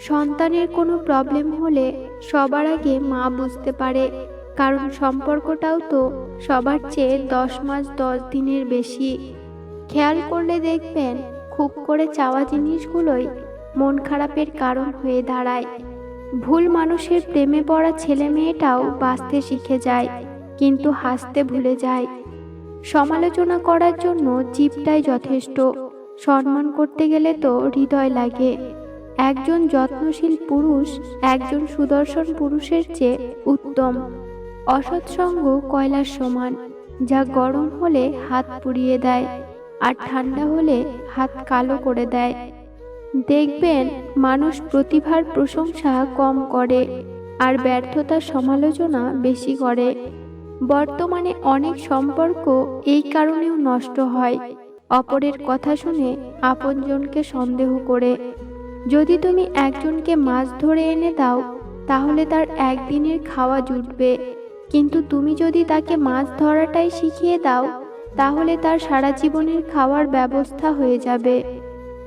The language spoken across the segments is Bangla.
সন্তানের কোনো প্রবলেম হলে সবার আগে মা বুঝতে পারে, কারণ সম্পর্কটাও তো সবার চেয়ে দশ মাস দশ দিনের বেশি। খেয়াল করলে দেখবেন খুব করে চাওয়া জিনিসগুলোই মন খারাপের কারণ হয়ে দাঁড়ায়। ভুল মানুষের প্রেমে পড়া ছেলে মেয়েটাও বাঁচতে শিখে যায়, কিন্তু হাসতে ভুলে যায়। সমালোচনা করার জন্য জীবটাই যথেষ্ট, সম্মান করতে গেলে তো হৃদয় লাগে। একজন যত্নশীল পুরুষ একজন সুদর্শন পুরুষের চেয়ে উত্তম। অসৎসঙ্গ কয়লার সমান, যা গরম হলে হাত পুড়িয়ে দেয় আর ঠান্ডা হলে হাত কালো করে দেয়। দেখবেন মানুষ প্রতিভার প্রশংসা কম করে আর ব্যর্থতার সমালোচনা বেশি করে। বর্তমানে অনেক সম্পর্ক এই কারণেও নষ্ট হয়। অপরের কথা শুনে আপনজনকে সন্দেহ করে। যদি তুমি একজনকে মাছ ধরে এনে দাও, তাহলে তার একদিনের খাওয়া জুটবে। কিন্তু তুমি যদি তাকে মাছ ধরাটাই শিখিয়ে দাও, তাহলে তার সারা জীবনের খাওয়ার ব্যবস্থা হয়ে যাবে।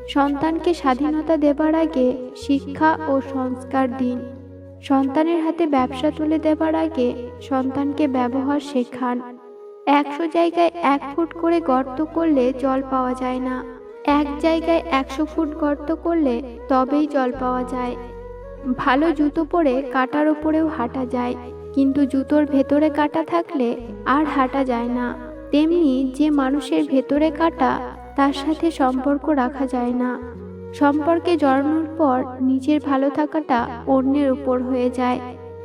সন্তানকে স্বাধীনতা দেবার আগে শিক্ষা ও সংস্কার দিন। সন্তানের হাতে ব্যবসা তুলে দেবার আগে সন্তানকে ব্যবহার শেখান। একশো জায়গায় এক ফুট করে গর্ত করলে জল পাওয়া যায় না। এক জায়গায় একশো ফুট গর্ত করলে তবেই জল পাওয়া যায়। ভালো জুতো পরে কাটার ওপরেও হাঁটা যায়, কিন্তু জুতোর ভেতরে কাটা থাকলে আর হাঁটা যায় না। তেমনি যে মানুষের ভেতরে কাটা, তার সাথে সম্পর্ক রাখা যায় না। সম্পর্কে জড়ানোর পর নিজের ভালো থাকাটা অন্যের উপর হয়ে যায়।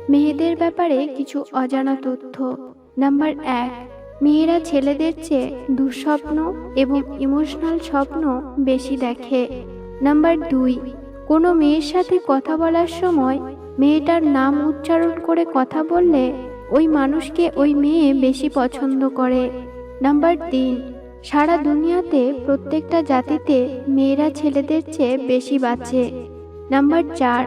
মেয়েদের ব্যাপারে কিছু অজানা তথ্য। নাম্বার এক মেয়েরা ছেলেদের চেয়ে দুঃস্বপ্ন এবং ইমোশনাল স্বপ্ন বেশি দেখে। নাম্বার দুই, কোনো মেয়ের সাথে কথা বলার সময় মেয়েটার নাম উচ্চারণ করে কথা বললে ওই মানুষকে ওই মেয়ে বেশি পছন্দ করে। নাম্বার তিন, সারা দুনিয়াতে প্রত্যেকটা জাতিতে মেয়েরা ছেলেদের চেয়ে বেশি বাঁচে নাম্বার চার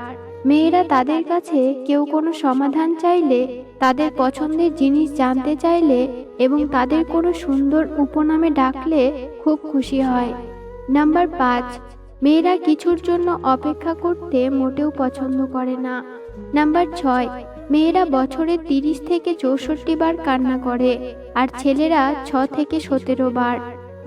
মেয়েরা তাদের কাছে কেউ কোনো সমাধান চাইলে, তাদের পছন্দের জিনিস জানতে চাইলে এবং তাদের কোনো সুন্দর উপনামে ডাকলে খুব খুশি হয়। নাম্বার পাঁচ, মেয়েরা কিছুর জন্য অপেক্ষা করতে মোটেও পছন্দ করে না। নাম্বার ছয়, মেয়েরা বছরে তিরিশ থেকে চৌষট্টি বার কান্না করে আর ছেলেরা ছ থেকে সতেরো বার।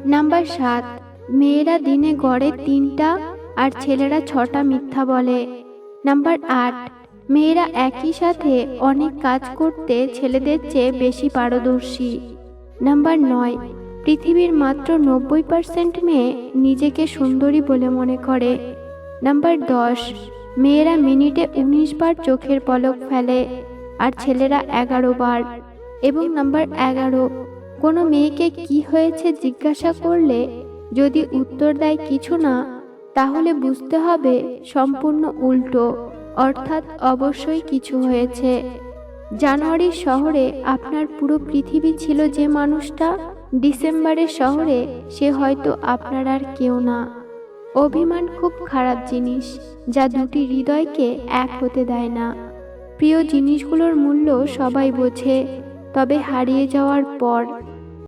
নাম্বার সাত, মেয়েরা দিনে গড়ে তিনটা আর ছেলেরা ছটা মিথ্যা বলে। নাম্বার আট মেয়েরা একই সাথে অনেক কাজ করতে ছেলেদের চেয়ে বেশি পারদর্শী। নাম্বার নয় পৃথিবীর মাত্র নব্বই পার্সেন্ট মেয়ে নিজেকে সুন্দরী বলে মনে করে। নাম্বার দশ, মেয়েরা মিনিটে উনিশ বার চোখের পলক ফেলে আর ছেলেরা এগারো বার। এবং নাম্বার এগারো, কোনো মেয়েকে কি হয়েছে জিজ্ঞাসা করলে যদি উত্তর দেয় কিছু না তাহলে বুঝতে হবে সম্পূর্ণ উল্টো, অর্থাৎ অবশ্যই কিছু হয়েছে। জানুয়ারির শহরে আপনার পুরো পৃথিবী ছিল যে মানুষটা, ডিসেম্বরের শহরে সে হয়তো আপনার আর কেউ না। অভিমান খুব খারাপ জিনিস, যা দুটি হৃদয়কে এক হতে দেয় না। প্রিয় জিনিসগুলোর মূল্য সবাই বোঝে, তবে হারিয়ে যাওয়ার পর